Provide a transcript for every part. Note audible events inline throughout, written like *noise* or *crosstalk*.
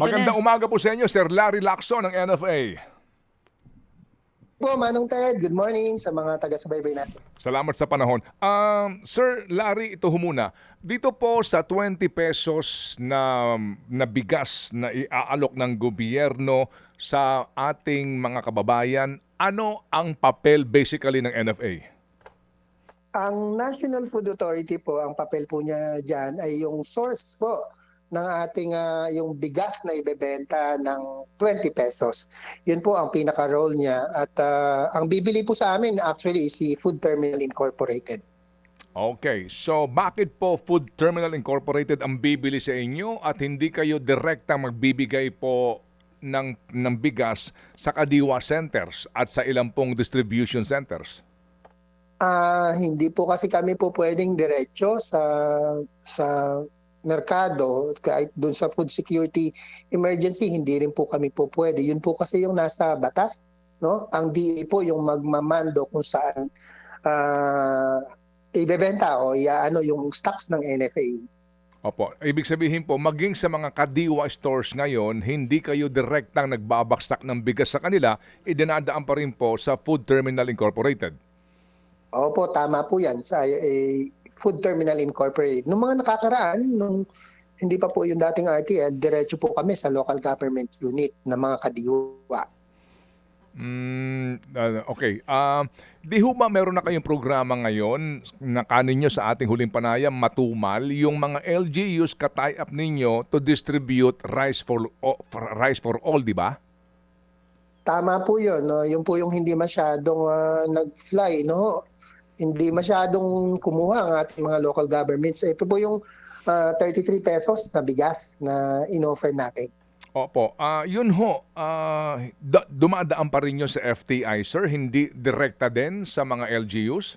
Ito Magandang na. umaga po sa inyo, Sir Larry Lacson ng NFA. Po, Manong Ted, good morning sa mga taga-subaybay natin. Salamat sa panahon. Um, Sir Larry, ito ho muna. Dito po sa 20 pesos na, na bigas na iaalok ng gobyerno sa ating mga kababayan, ano ang papel basically ng NFA? Ang National Food Authority po, ang papel po niya dyan ay yung source po ng ating ah, yung bigas na ibebenta ng 20 pesos. Yun po ang pinaka-role niya. At ah, ang bibili po sa amin actually is si Food Terminal Incorporated. Okay, so bakit po Food Terminal Incorporated ang bibili sa inyo at hindi kayo direktang magbibigay po ng, ng bigas sa Kadiwa Centers at sa ilang pong distribution centers? Ah, hindi po kasi kami po pwedeng diretso sa sa merkado kahit doon sa food security emergency hindi rin po kami po pwede. Yun po kasi yung nasa batas, no? Ang DA po yung magmamando kung saan ah ibebenta o ano yung stocks ng NFA. Opo, ibig sabihin po, maging sa mga Kadiwa stores ngayon, hindi kayo direktang nagbabaksak ng bigas sa kanila, idinadaan pa rin po sa Food Terminal Incorporated. Opo, tama po yan sa eh, Food Terminal Incorporated. Nung mga nakakaraan, nung hindi pa po yung dating RTL, diretso po kami sa local government unit ng mga kadiwa. Mm, uh, okay. Ah, di ho ba meron na kayong programa ngayon na kanin nyo sa ating huling panayam, matumal, yung mga LGUs ka-tie up ninyo to distribute rice for, for- rice for all, di ba? Tama po yun. No? Yung po yung hindi masyadong ah, nag-fly. No? Hindi masyadong kumuha ang ating mga local governments. Ito po yung ah, 33 pesos na bigas na in-offer natin. Opo, ah yun ho, da- dumadaan pa rin yun sa FTI, sir, hindi direkta din sa mga LGUs?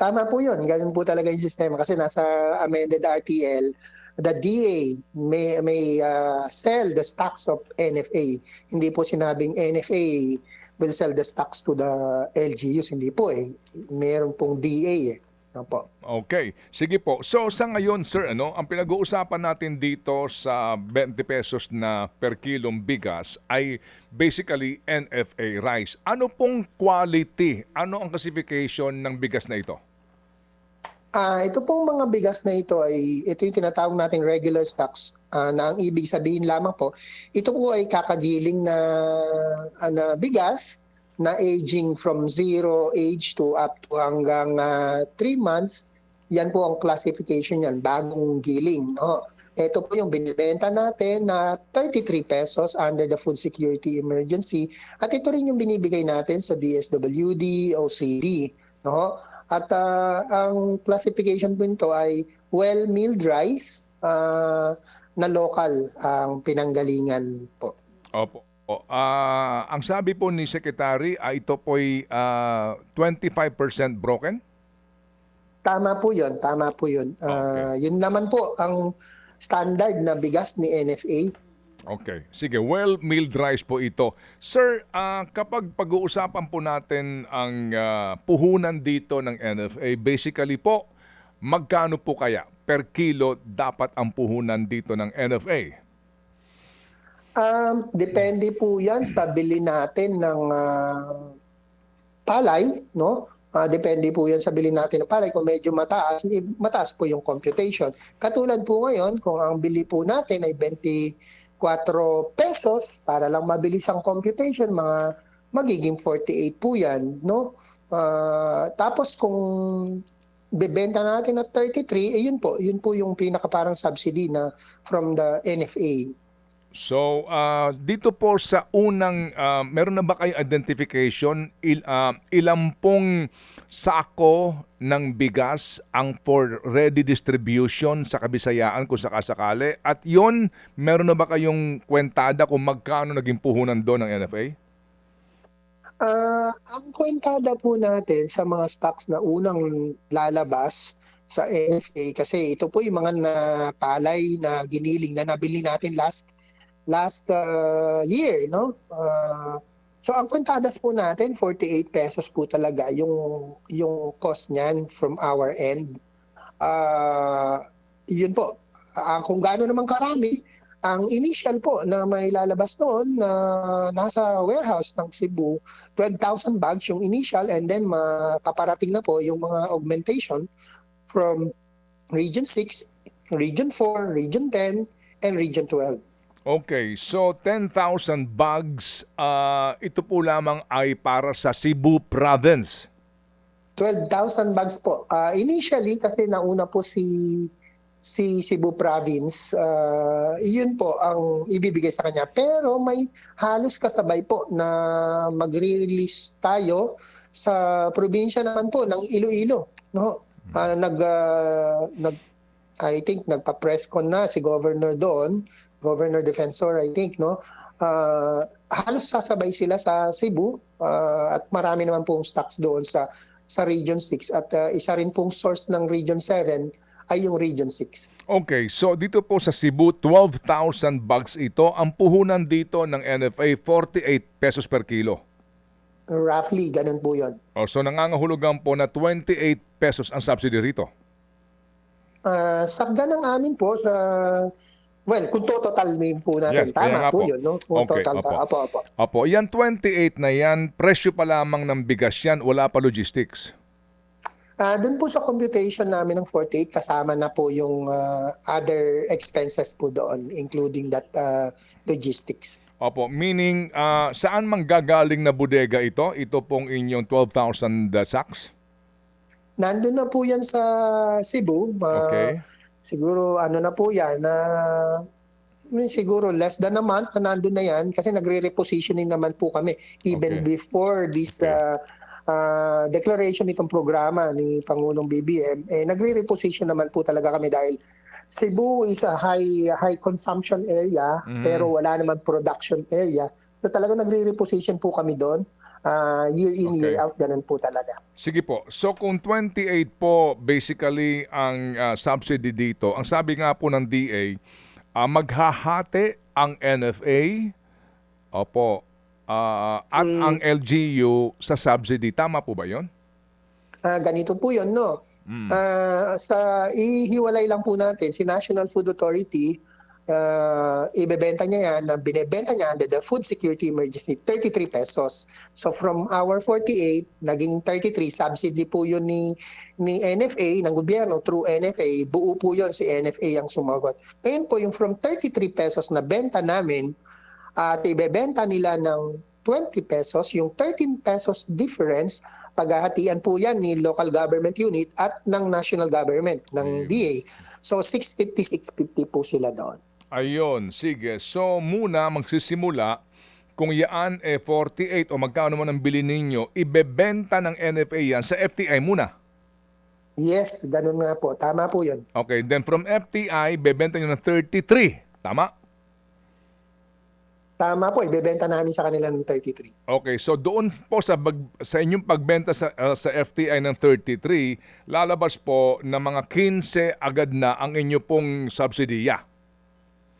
Tama po yun. Ganun po talaga yung sistema. Kasi nasa amended RTL, the DA may, may ah, sell the stocks of NFA. Hindi po sinabing NFA will sell the stocks to the LGUs. Hindi po eh. Meron pong DA eh. Ano po? Okay, sige po. So sa ngayon, sir, ano, ang pinag-uusapan natin dito sa 20 pesos na per kilong bigas ay basically NFA rice. Ano pong quality? Ano ang classification ng bigas na ito? Ah, ito pong mga bigas na ito ay ito yung tinatawag nating regular stocks ah, na ang ibig sabihin lamang po ito po ay kakagiling na ah, na bigas na aging from zero age to up to hanggang 3 months. Yan po ang classification yan, bagong giling. No? Ito po yung binibenta natin na 33 pesos under the Food Security Emergency. At ito rin yung binibigay natin sa DSWD, OCD. No? At ah, ang classification po nito ay well-milled rice ah, na local ang pinanggalingan po. Opo. O, ah, ang sabi po ni Secretary ay ito po'y ah, 25% broken? Tama po yun, tama po yun. Ah, Yun naman po ang standard na bigas ni NFA. Okay. Sige, well-milled rice po ito. Sir, ah, kapag pag-uusapan po natin ang ah, puhunan dito ng NFA, basically po, magkano po kaya per kilo dapat ang puhunan dito ng NFA? Um, depende po yan sa bili natin ng ah, palay, no? Ah, depende po yan sa bili natin ng palay. Kung medyo mataas, eh, mataas po yung computation. Katulad po ngayon, kung ang bili po natin ay 24 pesos, para lang mabilis ang computation, mga magiging 48 po yan, no? Ah, tapos kung bebenta natin at 33, eh yun po, yun po yung pinaka parang subsidy na from the NFA. So, ah, dito po sa unang, ah, meron na ba kayong identification il, ah, ilang pong sako ng bigas ang for ready distribution sa kabisayaan kung sakasakali? At yon meron na ba kayong kwentada kung magkano naging puhunan doon ng NFA? Ah, ang kwentada po natin sa mga stocks na unang lalabas sa NFA kasi ito po yung mga na palay na giniling na nabili natin last last ah, year, no? Ah, so ang kwentadas po natin 48 pesos po talaga yung yung cost niyan from our end. Ah, yun po. Ah, kung gaano naman karami ang initial po na may lalabas noon na nasa warehouse ng Cebu, 12,000 bags yung initial and then mapaparating na po yung mga augmentation from Region 6, Region 4, Region 10, and Region 12. Okay, so 10,000 bags, ah, ito po lamang ay para sa Cebu Province. 12,000 bags po. Ah, initially, kasi nauna po si si Cebu Province, ah, iyon po ang ibibigay sa kanya. Pero may halos kasabay po na magre-release tayo sa probinsya naman po ng Iloilo. No? Ah, nag, ah, nag I think nagpa-press con na si governor doon, Governor Defensor I think no. Ah, halos sasabay sila sa Cebu ah, at marami naman pong stocks doon sa sa Region 6 at ah, isa rin pong source ng Region 7 ay yung Region 6. Okay, so dito po sa Cebu, 12,000 bags ito. Ang puhunan dito ng NFA, 48 pesos per kilo. Roughly, ganun po yun. O, so nangangahulugan po na 28 pesos ang subsidy rito. Ah, sakda ng amin po sa Well, kung total name po natin, Yes, tama po po. yun, no? Kung Okay, total, opo. apo, apo. Opo, yan 28 na yan, presyo pa lamang ng bigas yan, wala pa logistics. Ah, doon po sa computation namin ng 48 kasama na po yung ah, other expenses po doon including that ah, logistics. Opo, meaning ah, saan mang gagaling na bodega ito? Ito pong inyong 12,000 sacks? Nandun na po yan sa Cebu. ah, Okay. Siguro ano na po yan na siguro less than a month na nandun na yan kasi nagre-repositioning naman po kami even Okay. before this Okay. ah, ah, declaration nitong programa ni Pangulong BBM eh nagre-reposition naman po talaga kami dahil Cebu is a high high consumption area Mhm. pero wala naman production area. So talaga nagre-reposition po kami doon. Ah, year in Okay. year out ganun po talaga. Sige po. So kung 28 po basically ang ah, subsidy dito, ang sabi nga po ng DA, ah, maghahati ang NFA opo, ah, at Mm. ang LGU sa subsidy. Tama po ba 'yon? Ah, ganito po 'yon, no. Mm. Ah, sa ihiwalay lang po natin si National Food Authority uh, ibebenta niya yan na binebenta niya under the food security emergency 33 pesos. So from our 48 naging 33 subsidy po yun ni ni NFA ng gobyerno through NFA buo po yun si NFA ang sumagot. Ngayon po yung from 33 pesos na benta namin at ibebenta nila ng 20 pesos, yung 13 pesos difference, paghahatian po yan ni local government unit at ng national government, ng DA. So 650, 650 po sila doon. Ayun, sige. So muna magsisimula kung yaan eh 48 o magkano man ang bili ninyo, ibebenta ng NFA yan sa FTI muna. Yes, ganun nga po. Tama po yun. Okay, then from FTI, bebenta nyo ng 33. Tama? Tama po, ibebenta namin sa kanila ng 33. Okay, so doon po sa bag- sa inyong pagbenta sa uh, sa FTI ng 33, lalabas po na mga 15 agad na ang inyo pong subsidiya.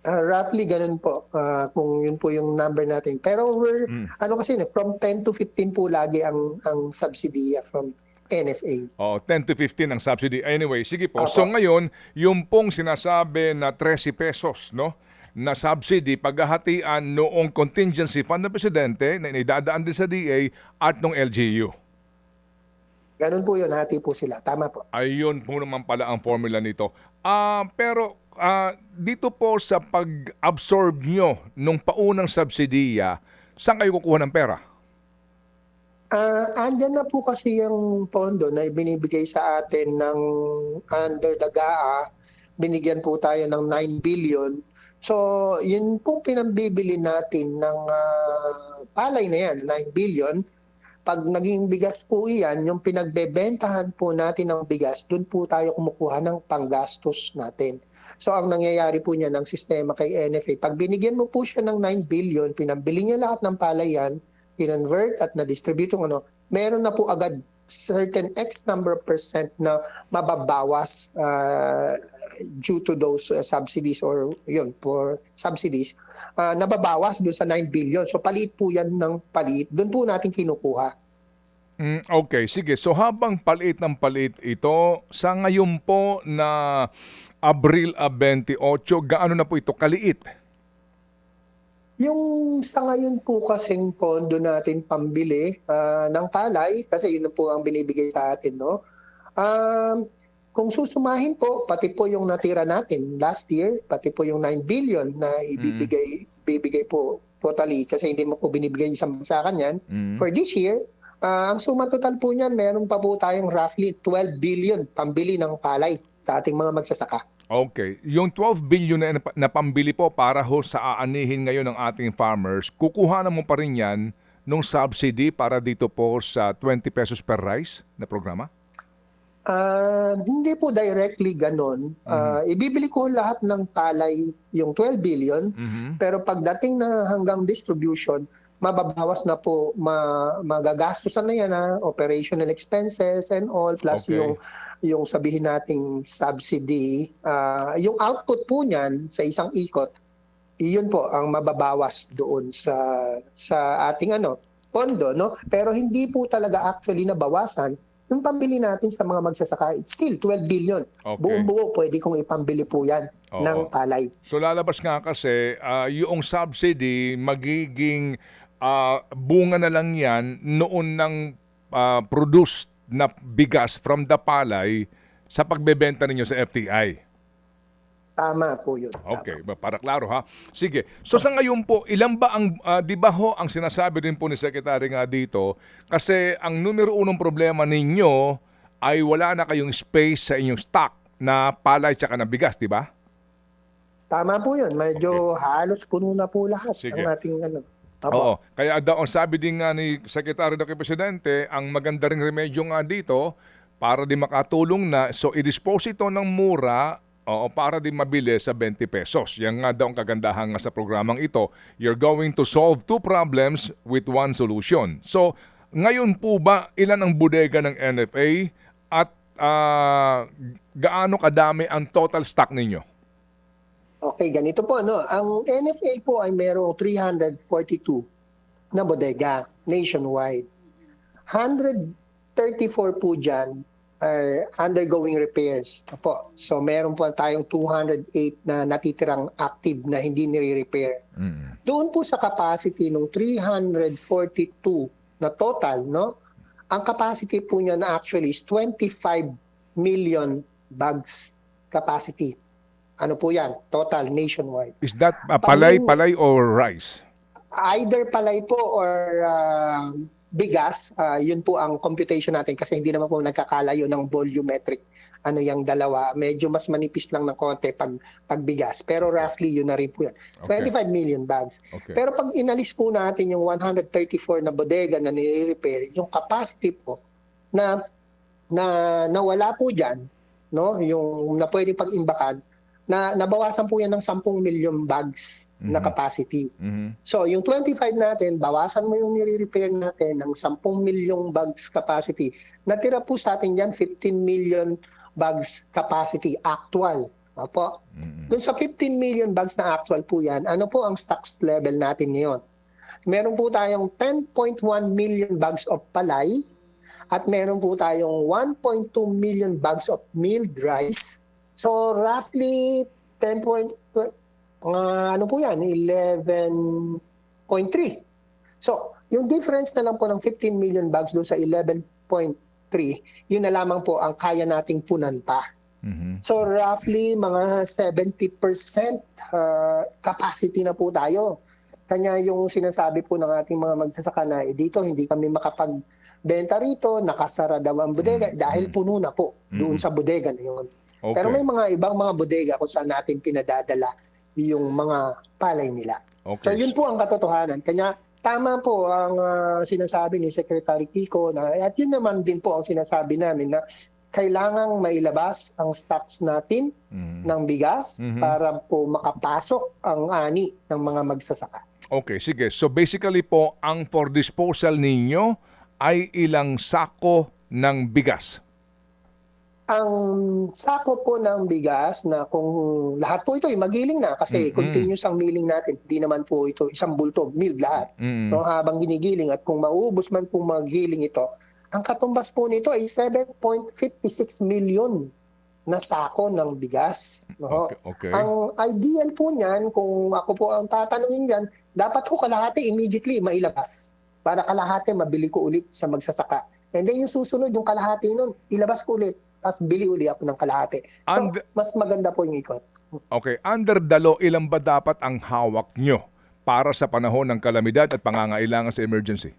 Ah, roughly ganun po, ah, kung yun po yung number natin. Pero we're, Mm. ano kasi, from 10 to 15 po lagi ang, ang subsidy from NFA. Oh, 10 to 15 ang subsidy. Anyway, sige po. Opo. So ngayon, yung pong sinasabi na 13 pesos, no? na subsidy paghahatian noong contingency fund ng presidente na inidadaan din sa DA at ng LGU. Ganun po yun, hati po sila. Tama po. Ayun po naman pala ang formula nito. Ah, pero ah, dito po sa pag-absorb nyo nung paunang subsidiya, saan kayo kukuha ng pera? Ah, andyan na po kasi yung pondo na ibinibigay sa atin ng under the GAA. Binigyan po tayo ng 9 billion. So, yun po pinambibili natin ng ah, palay na yan, 9 billion. Pag naging bigas po iyan, yung pinagbebentahan po natin ng bigas, doon po tayo kumukuha ng panggastos natin. So, ang nangyayari po niya ng sistema kay NFA, pag binigyan mo po siya ng 9 billion, pinambili niya lahat ng palay yan, kinonvert at na-distribute ano, meron na po agad certain X number of percent na mababawas uh, due to those uh, subsidies or yun, for subsidies, uh, nababawas doon sa 9 billion. So palit po yan ng palit, doon po natin kinukuha. Mm, okay, sige. So habang palit ng palit ito, sa ngayon po na Abril ah, 28, gaano na po ito kaliit? Yung sa ngayon po kasing pondo natin pambili ah, ng palay, kasi yun po ang binibigay sa atin, no? Um, kung susumahin po, pati po yung natira natin last year, pati po yung 9 billion na ibibigay, bibigay po totally, kasi hindi mo po binibigay isang bansa yan. Mm. For this year, ah, ang suma total po niyan, meron pa po tayong roughly 12 billion pambili ng palay sa ating mga magsasaka. Okay. Yung 12 billion na, na pambili po para ho sa aanihin ngayon ng ating farmers, kukuha na mo pa rin yan nung subsidy para dito po sa 20 pesos per rice na programa? Ah, hindi po directly ganon. Ah, ibibili ko lahat ng palay yung 12 billion, Mhm. pero pagdating na hanggang distribution, mababawas na po, ma, magagastusan na yan na operational expenses and all, plus Okay. yung, yung sabihin nating subsidy. Ah, yung output po niyan sa isang ikot, iyon po ang mababawas doon sa sa ating ano pondo no pero hindi po talaga actually nabawasan yung pambili natin sa mga magsasaka it's still 12 billion Okay. buong buo pwede kong ipambili po yan Oo. ng palay So lalabas nga kasi ah, yung subsidy magiging ah, bunga na lang yan noon ng ah, produced na bigas from the palay sa pagbebenta ninyo sa FTI. tama po yun Okay, ba para klaro ha. Sige. So sa ngayon po, ilan ba ang ah, 'di ba ho ang sinasabi din po ni Secretary nga dito kasi ang numero unong problema ninyo ay wala na kayong space sa inyong stock na palay tsaka na bigas, 'di ba? tama po yun medyo halos puno na po lahat Sige. ang ating ano Apo. Oo. Kaya daw sabi din nga ni Secretary ng Presidente, ang maganda ring remedyo nga dito para di makatulong na so i-dispose ito ng mura Oo, para din mabili sa 20 pesos. Yan nga daw ang kagandahan nga sa programang ito. You're going to solve two problems with one solution. So, ngayon po ba, ilan ang bodega ng NFA at ah, gaano kadami ang total stock ninyo? Okay, ganito po no. Ang NFA po ay merong 342 na bodega nationwide. 134 po dyan are undergoing repairs. Opo. So meron po tayong 208 na natitirang active na hindi nire-repair. Mm. Doon po sa capacity ng 342 na total, no? Ang capacity po niya na actually is 25 million bags capacity. Ano po yan? Total nationwide. Is that ah, palay, Pang- palay or rice? Either palay po or ah, bigas, ah, yun po ang computation natin kasi hindi naman po nagkakalayo ng volumetric ano yung dalawa. Medyo mas manipis lang ng konti pag, pag bigas. Pero roughly yun na rin po yan. Okay. 25 million bags. Okay. Pero pag inalis po natin yung 134 na bodega na nire-repair, yung capacity po na na nawala po diyan, no, yung na pwede pag-imbakan, na nabawasan po yan ng 10 million bags na Mhm. capacity. Mhm. So, yung 25 natin, bawasan mo yung nire-repair natin ng 10 milyong bags capacity. Natira po sa atin yan 15 million bags capacity actual. Opo. Mhm. Doon sa 15 million bags na actual po yan, ano po ang stocks level natin ngayon? Meron po tayong 10.1 million bags of palay at meron po tayong 1.2 million bags of milled rice. So roughly 10 point, mga ano po yan, 11.3. So yung difference na lang po ng 15 million bags doon sa 11.3, yun na lamang po ang kaya nating punan pa. Mhm. So roughly mga 70% uh, capacity na po tayo. Kanya yung sinasabi po ng ating mga magsasaka na eh, dito hindi kami makapagbenta rito, nakasara daw ang bodega Mm, dahil puno na po doon Mm. sa bodega na yun. Okay. Pero may mga ibang mga bodega kung saan natin pinadadala yung mga palay nila. okay. So yun po ang katotohanan. Kanya tama po ang ah, sinasabi ni Secretary Kiko na at yun naman din po ang sinasabi namin na kailangang mailabas ang stocks natin Mhm. ng bigas Mhm. para po makapasok ang ani ng mga magsasaka. Okay, sige. So basically po, ang for disposal ninyo ay ilang sako ng bigas. Ang sako po ng bigas na kung lahat po ito ay magiling na kasi Mm-mm. continuous ang milling natin. Hindi naman po ito isang bulto, milled lahat. Mm. no, habang ginigiling at kung maubos man kung magiling ito, ang katumbas po nito ay 7.56 million na sako ng bigas. No? Okay. okay. Ang ideal po niyan, kung ako po ang tatanungin diyan, dapat ko kalahati immediately mailabas para kalahati mabili ko ulit sa magsasaka. And then yung susunod, yung kalahati nun, ilabas ko ulit at bili uli ako ng kalahati. So, And- mas maganda po yung ikot. Okay, under the law, ilan ba dapat ang hawak nyo para sa panahon ng kalamidad at pangangailangan sa emergency?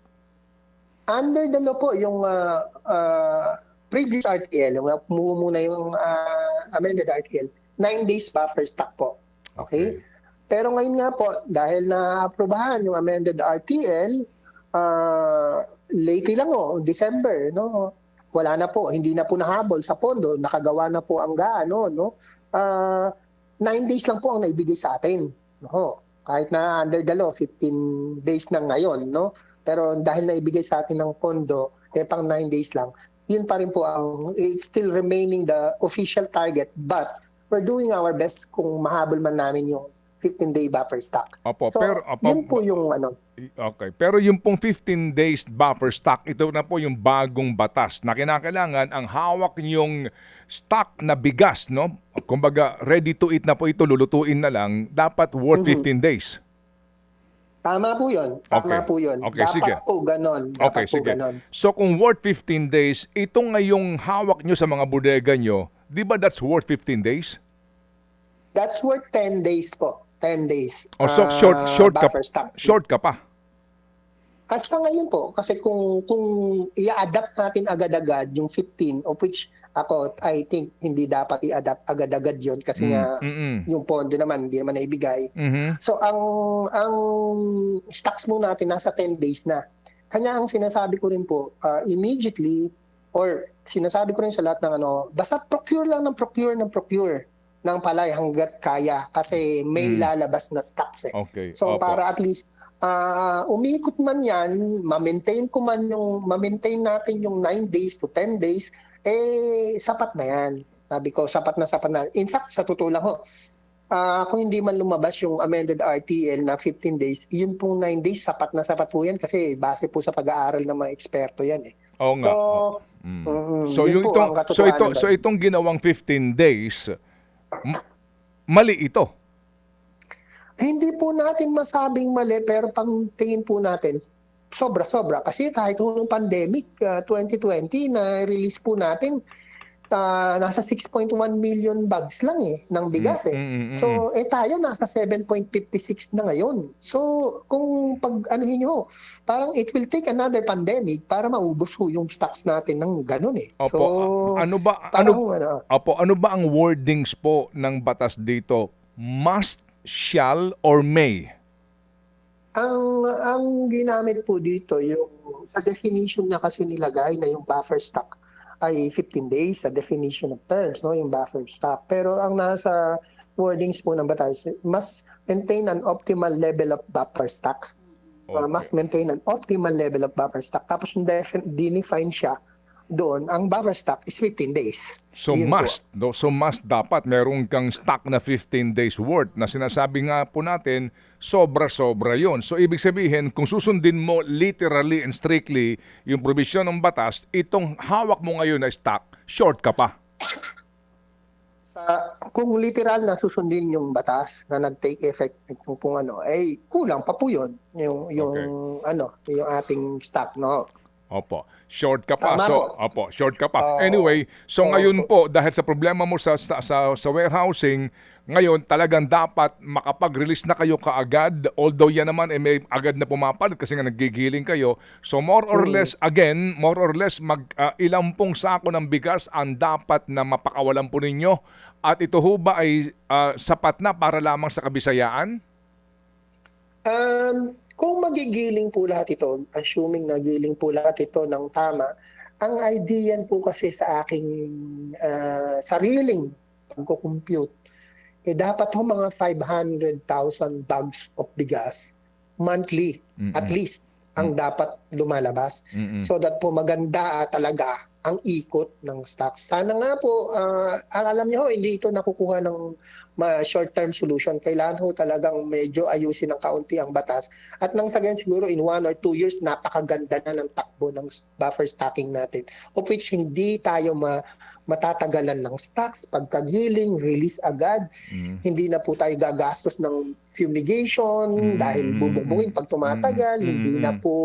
Under the law po, yung ah, ah, previous RTL, uh, muna yung ah, amended RTL, nine days buffer stock po. Okay? Pero ngayon nga po, dahil na-aprobahan yung amended RTL, ah, lately lang oh, December, no? Wala na po, hindi na po nahabol sa pondo, nakagawa na po ang gaano, no? Ah, nine days lang po ang naibigay sa atin. No? Kahit na under the law, 15 days na ngayon, no? Pero dahil naibigay sa atin ng pondo, eh pang 9 days lang, yun pa rin po ang, it's still remaining the official target. But we're doing our best kung mahabol man namin yung 15-day buffer stock. Opo, So, pero opo, yun po yung ano. Okay, pero yung pong 15 days buffer stock, ito na po yung bagong batas na kinakailangan ang hawak niyong stock na bigas, no? Kumbaga, ready to eat na po ito, lulutuin na lang, dapat worth Mhm. 15 days. Tama po yun. Tama Okay. po yun. Okay, Dapat sige. po ganon. Dapat Okay, po sige. ganon. So kung worth 15 days, ito ngayong hawak nyo sa mga bodega nyo, di ba that's worth 15 days? That's worth 10 days po. 10 days. O so ah, short, short ka, short ka pa. At sa ngayon po, kasi kung kung i-adapt natin agad-agad yung 15, of which ako, I think hindi dapat i-adapt agad-agad yon kasi nga Mm, mm, yung pondo naman, hindi naman naibigay. mhm. So ang ang stocks mo natin nasa 10 days na. Kanya ang sinasabi ko rin po, uh, immediately or sinasabi ko rin sa lahat ng ano, basta procure lang ng procure ng procure ng palay hanggat kaya kasi may Mm. lalabas na stocks eh. Okay. So opo. para at least ah umikot man 'yan, ma-maintain ko man yung ma-maintain natin yung 9 days to 10 days, eh sapat na 'yan. Sabi ko sapat na sapat na. In fact, sa totoo lang ho, ah kung hindi man lumabas yung amended RTL na 15 days, yun pong 9 days sapat na sapat po 'yan kasi base po sa pag-aaral ng mga eksperto 'yan eh. Oo nga. So, Mm. mm, So yun yung itong so ito so itong ginawang 15 days mali ito. Hindi po natin masabing mali pero pang tingin po natin sobra-sobra kasi kahit nung pandemic ah, 2020 na release po natin ah, nasa 6.1 million bags lang eh ng bigas eh. Mm, mm, mm, So eh tayo nasa 7.56 na ngayon. So kung pag anuhin nyo, parang it will take another pandemic para maubos ho yung stocks natin ng ganun eh. Opo. So ano ba ano ano, Opo, ano ba ang wordings po ng batas dito? Must, shall, or may? Ang ang ginamit po dito yung sa definition niya kasi nilagay na yung buffer stock ay 15 days sa definition of terms no yung buffer stock pero ang nasa wordings po ng batas must maintain an optimal level of buffer stock. Uh, must maintain an optimal level of buffer stock. Tapos yung defin- dinefine siya doon ang buffer stock is 15 days So Yun po. must, no? so must dapat meron kang stock na 15 days worth na sinasabi nga po natin sobra-sobra yon. So ibig sabihin kung susundin mo literally and strictly yung provision ng batas, itong hawak mo ngayon na stock, short ka pa. sa kung literal na susundin yung batas na nag-take effect kung, kung ano ay kulang pa po yun yung yung ano yung ating stock no Opo. Short ka pa. Tama so, po. opo, short ka pa. Oo. anyway, so Oo. ngayon po dahil sa problema mo sa sa, sa, sa warehousing, ngayon talagang dapat makapag-release na kayo kaagad. Although yan naman eh, may agad na pumapalad kasi nga nagigiling kayo. So more or Mm. less again, more or less mag ah, ilang pong sako ng bigas ang dapat na mapakawalan po ninyo at ito ho ba ay ah, sapat na para lamang sa kabisayaan? um kung magigiling po lahat ito assuming nagiling po lahat ito ng tama ang idea po kasi sa aking ah, sariling pagko-compute eh dapat ho mga 500,000 bags of bigas monthly Mm-mm. at least ang dapat lumalabas. Mm-mm. So that po maganda talaga ang ikot ng stocks. Sana nga po, ang alam niyo ho, hindi ito nakukuha ng short-term solution. Kailangan ho talagang medyo ayusin ng kaunti ang batas. At nang sa ganyan siguro in one or two years, napakaganda na ng takbo ng buffer stocking natin. Of which hindi tayo ma- matatagalan ng stocks. Pagkagiling, release agad. Mm. Hindi na po tayo gagastos ng fumigation Mm, dahil bubukbukin pag tumatagal. mm, Hindi na mm. po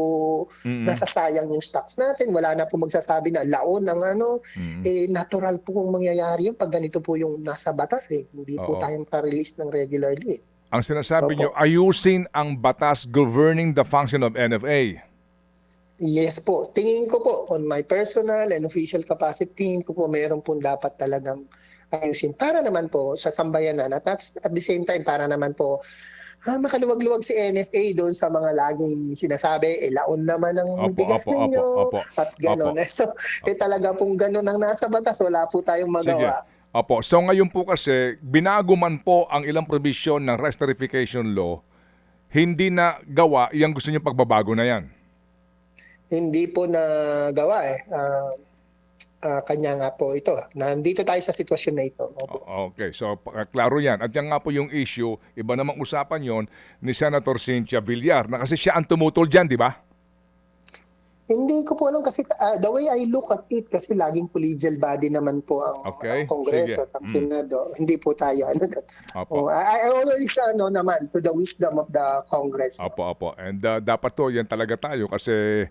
Mm-mm. nasasayang yung stocks natin. Wala na po magsasabi na laon ang ano. Mm-mm. Eh, natural po kung mangyayari yun pag ganito po yung nasa batas eh. Hindi Oo. po tayong pa-release ng regularly. eh. Ang sinasabi Opo. nyo, ayusin ang batas governing the function of NFA. Yes po. Tingin ko po, on my personal and official capacity, tingin ko po meron po dapat talagang ayusin. Para naman po sa sambayanan at at the same time, para naman po ah, makaluwag-luwag si NFA doon sa mga laging sinasabi, eh, laon naman ang Opo, bigas opo, ninyo. opo, opo. At gano'n. So, eh, talaga pong gano'n ang nasa batas. Wala po tayong magawa. Opo, so ngayon po kasi, binago man po ang ilang provision ng rice tarification law, hindi na gawa yung gusto nyo pagbabago na yan. hindi po nagawa eh. Ah, ah, kanya nga po ito. Nandito tayo sa sitwasyon na ito. Opo. Okay, so klaro yan. At yan nga po yung issue, iba namang usapan yon ni Senator Cynthia Villar, na kasi siya ang tumutol dyan, di ba? Hindi ko po alam kasi ah, the way I look at it kasi laging collegial body naman po ang, Okay, ang Kongreso at ang Mm. Senado. Hindi po tayo ano. *laughs* Opo. Oh, I, I always ano naman to the wisdom of the Congress. Opo, opo. And uh, dapat to, yan talaga tayo kasi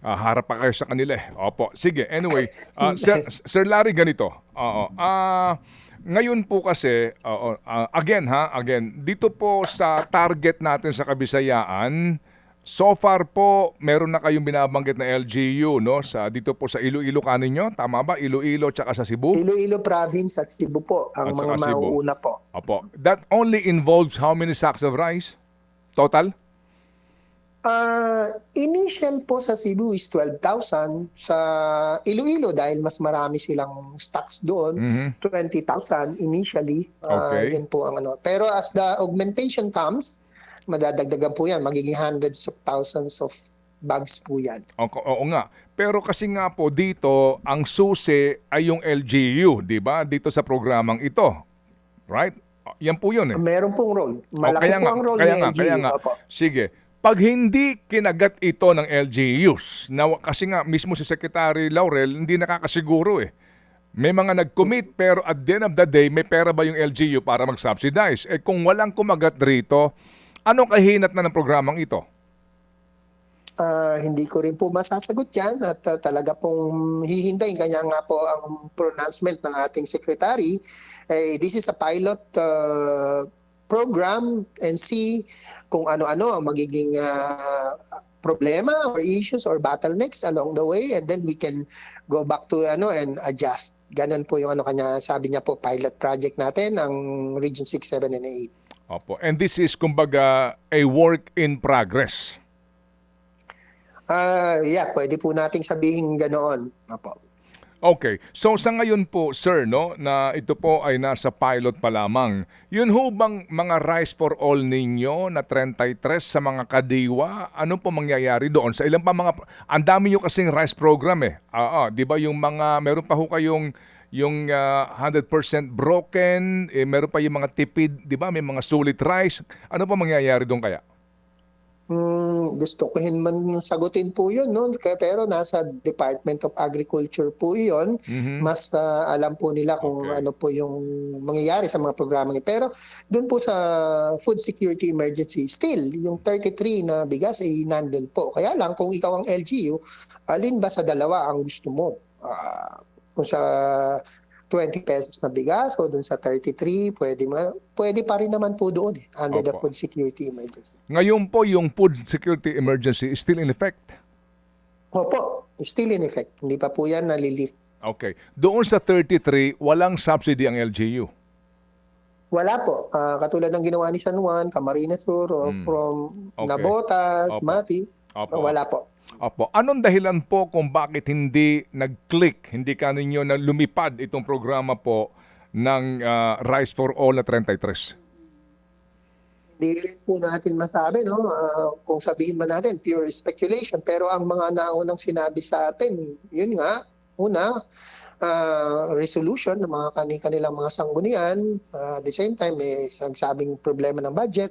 uh, harap pa kayo sa kanila eh. Opo. Sige, anyway. *laughs* uh, Sir, Sir Larry, ganito. Oo. Ah, ngayon po kasi, oo, ah, again ha, again, dito po sa target natin sa Kabisayaan, so far po, meron na kayong binabanggit na LGU, no? Sa, dito po sa Iloilo kanin nyo, tama ba? Iloilo tsaka sa Cebu? Iloilo province at Cebu po ang At mga mauuna po. Opo. That only involves how many sacks of rice? Total? Ah, initial po sa Cebu is 12,000 sa Iloilo dahil mas marami silang stocks doon. Mhm. 20,000 initially. Ah, Okay. Yun po ang ano. Pero as the augmentation comes, madadagdagan po yan. Magiging hundreds of thousands of bags po yan. O, oo nga. Pero kasi nga po dito, ang susi ay yung LGU, di ba? Dito sa programang ito. Right? O, Yan po yun eh. Meron pong role. O, Malaki kaya po nga, ang role kaya ni nga, LGU. kaya nga. Opo. Sige. Pag hindi kinagat ito ng LGUs, na, kasi nga mismo si Secretary Laurel, hindi nakakasiguro eh. May mga nag-commit pero at the end of the day, may pera ba yung LGU para mag-subsidize? Eh kung walang kumagat rito, anong kahinat na ng programang ito? Ah, hindi ko rin po masasagot yan at ah, talaga pong hihintayin. Kanya nga po ang pronouncement ng ating secretary. Eh, this is a pilot ah, program and see kung ano-ano ang magiging ah, problema or issues or bottlenecks along the way and then we can go back to ano and adjust. Ganon po yung ano kanya sabi niya po pilot project natin ang Region 6, 7 and 8. Opo. And this is kumbaga a work in progress. Ah, yeah, pwede po nating sabihin ganoon. Opo. Okay. So sa ngayon po, sir, no, na ito po ay nasa pilot pa lamang. Yun ho bang mga Rice for All ninyo na 33 sa mga kadiwa? Ano po mangyayari doon? Sa ilang pa mga... Ang dami nyo kasing rice program eh. Oo, di ba yung mga... Meron pa ho kayong yung ah, 100% broken, eh, meron pa yung mga tipid, di ba? May mga sulit rice. Ano pa mangyayari doon kaya? Hmm, gusto ko hin man sagutin po yun, no? Pero nasa Department of Agriculture po yun. Mhm. Mas ah, alam po nila kung Okay. ano po yung mangyayari sa mga programa. Pero doon po sa food security emergency, still, yung 33 na bigas ay nandun po. Kaya lang, kung ikaw ang LGU, alin ba sa dalawa ang gusto mo? Ah, kung sa 20 pesos na bigas o doon sa 33, pwede, ma- pwede pa rin naman po doon eh, under the Opo. food security emergency. Ngayon po yung food security emergency is still in effect. Opo, still in effect. Hindi pa po yan nalilift. Okay. Doon sa 33, walang subsidy ang LGU. Wala po. Ah, katulad ng ginawa ni San Juan, Camarines Sur, o Mm. from Okay. Nabotas, Opo. Mati, Opo. wala po. Opo. Anong dahilan po kung bakit hindi nag-click, hindi ka ninyo na lumipad itong programa po ng ah, Rice for All na 33? Di rin po natin masabi, no? ah, kung sabihin man natin, pure speculation. Pero ang mga naunang sinabi sa atin, yun nga, una, ah, resolution ng mga kani- kanilang mga sanggunian. Ah, at the same time, may nagsabing problema ng budget.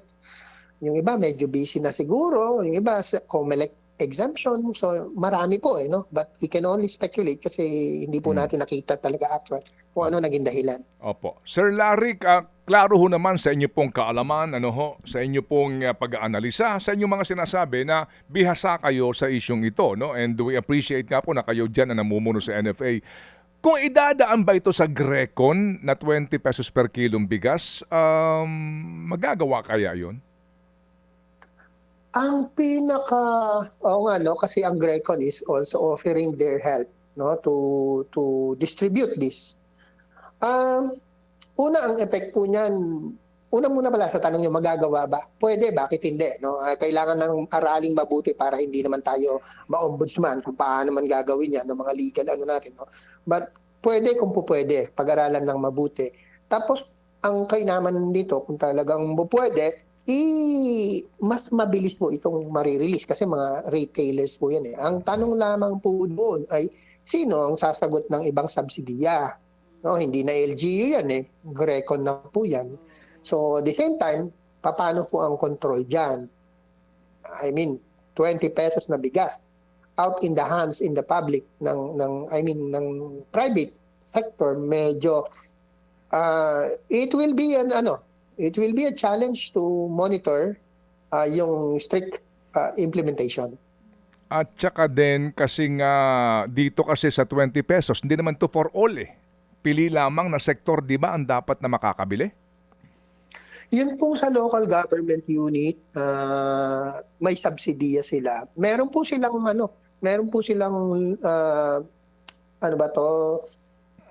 Yung iba, medyo busy na siguro. Yung iba, COMELEC exemption. So, marami po, eh, no? But we can only speculate kasi hindi po Hmm. natin nakita talaga actual kung ano naging dahilan. Opo. Sir Larry, ka- klaro ho naman sa inyo pong kaalaman, ano ho, sa inyo pong uh, pag-aanalisa, sa inyong mga sinasabi na bihasa kayo sa isyong ito, no? And we appreciate nga po na kayo dyan na namumuno sa NFA. Kung idadaan ba ito sa Grecon na 20 pesos per kilong bigas, um, magagawa kaya yun? Ang pinaka oo nga no kasi ang Grecon is also offering their help no to to distribute this. Um una ang effect po niyan una muna pala sa tanong niyo magagawa ba? Pwede, bakit hindi? No? Ah, kailangan ng araling mabuti para hindi naman tayo ma-ombudsman kung paano man gagawin yan ng mga legal ano natin. No? But pwede kung po pwede, pag-aralan ng mabuti. Tapos ang kainaman dito kung talagang pwede, i mas mabilis mo itong marirelease kasi mga retailers po yan eh. Ang tanong lamang po doon ay sino ang sasagot ng ibang subsidiya? No, hindi na LGU yan eh. Grecon na po yan. So, the same time, paano po ang control dyan? I mean, 20 pesos na bigas out in the hands in the public ng ng I mean ng private sector medyo uh, it will be an ano it will be a challenge to monitor uh, yung strict uh, implementation. At saka din kasi nga dito kasi sa 20 pesos, hindi naman to for all eh. Pili lamang na sektor, di ba, ang dapat na makakabili? Yun po sa local government unit, uh, may subsidiya sila. Meron po silang ano, meron po silang uh, ano ba to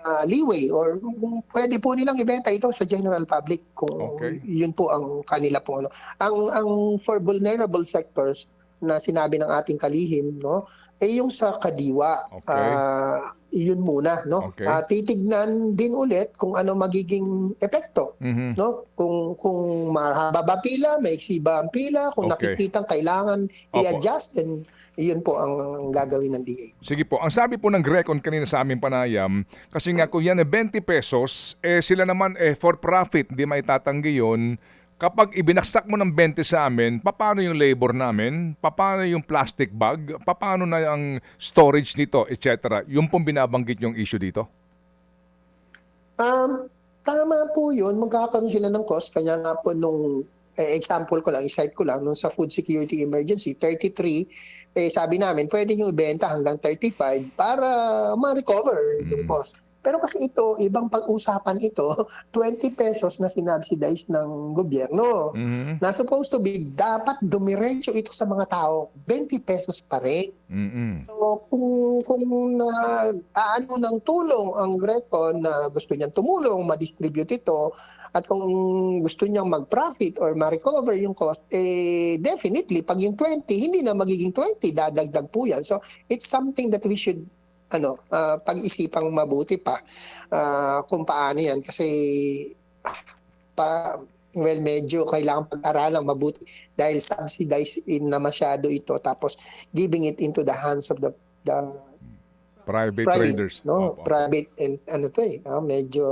uh, leeway or kung pwede po nilang ibenta ito sa general public kung Okay. yun po ang kanila po ano. Ang ang for vulnerable sectors na sinabi ng ating kalihim, no? Eh yung sa kadiwa, Okay. ah, yun muna, no? Okay. Ah, titignan din ulit kung ano magiging epekto Mhm. no kung kung mahaba ba pila maiksi ba ang pila kung Okay. nakikitang kailangan Opo. i-adjust then iyon po ang gagawin ng DA Sige po, ang sabi po ng Grecon kanina sa aming panayam, kasi nga kung yan ay 20 pesos, eh sila naman eh for profit, hindi maitatanggi yun. Kapag ibinaksak mo ng 20 sa amin, paano yung labor namin? Paano yung plastic bag? Paano na ang storage nito, etc. Yung pong binabanggit yung issue dito? um tama po yun magkakaroon sila ng cost kaya nga po nung eh, example ko lang i-cite ko lang nung sa food security emergency 33 eh sabi namin pwede nyo ibenta hanggang 35 para ma-recover yung Mm. cost pero kasi ito, ibang pag-usapan ito, *laughs* 20 pesos na sinubsidize ng gobyerno. Mhm. na supposed to be dapat dumiretso ito sa mga tao 20 pesos pa rin. Mhm. So kung kung na aano ng tulong ang Greco na gusto niyang tumulong ma-distribute ito at kung gusto niyang mag-profit or ma-recover yung cost eh definitely pag yung 20 hindi na magiging 20 dadagdag po yan. So it's something that we should ano ah, pag-isipang mabuti pa ah, kung paano yan kasi pa well medyo kailangan pag-aralang mabuti dahil subsidized in na masyado ito tapos giving it into the hands of the the Private, private traders. no Opo. private and ano to eh ah, medyo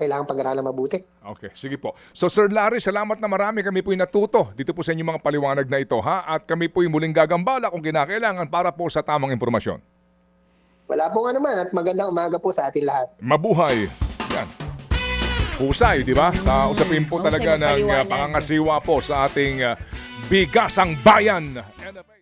kailangan pag-aralang mabuti Okay, sige po. So Sir Larry, salamat na marami. Kami po'y natuto dito po sa inyong mga paliwanag na ito ha. At kami po'y muling gagambala kung kinakailangan para po sa tamang informasyon. Wala po nga naman at magandang umaga po sa atin lahat Mabuhay. Yan. Husay, di ba? Sa usapin po talaga ng uh, pangangasiwa po sa ating uh, bigasang bayan. NFA.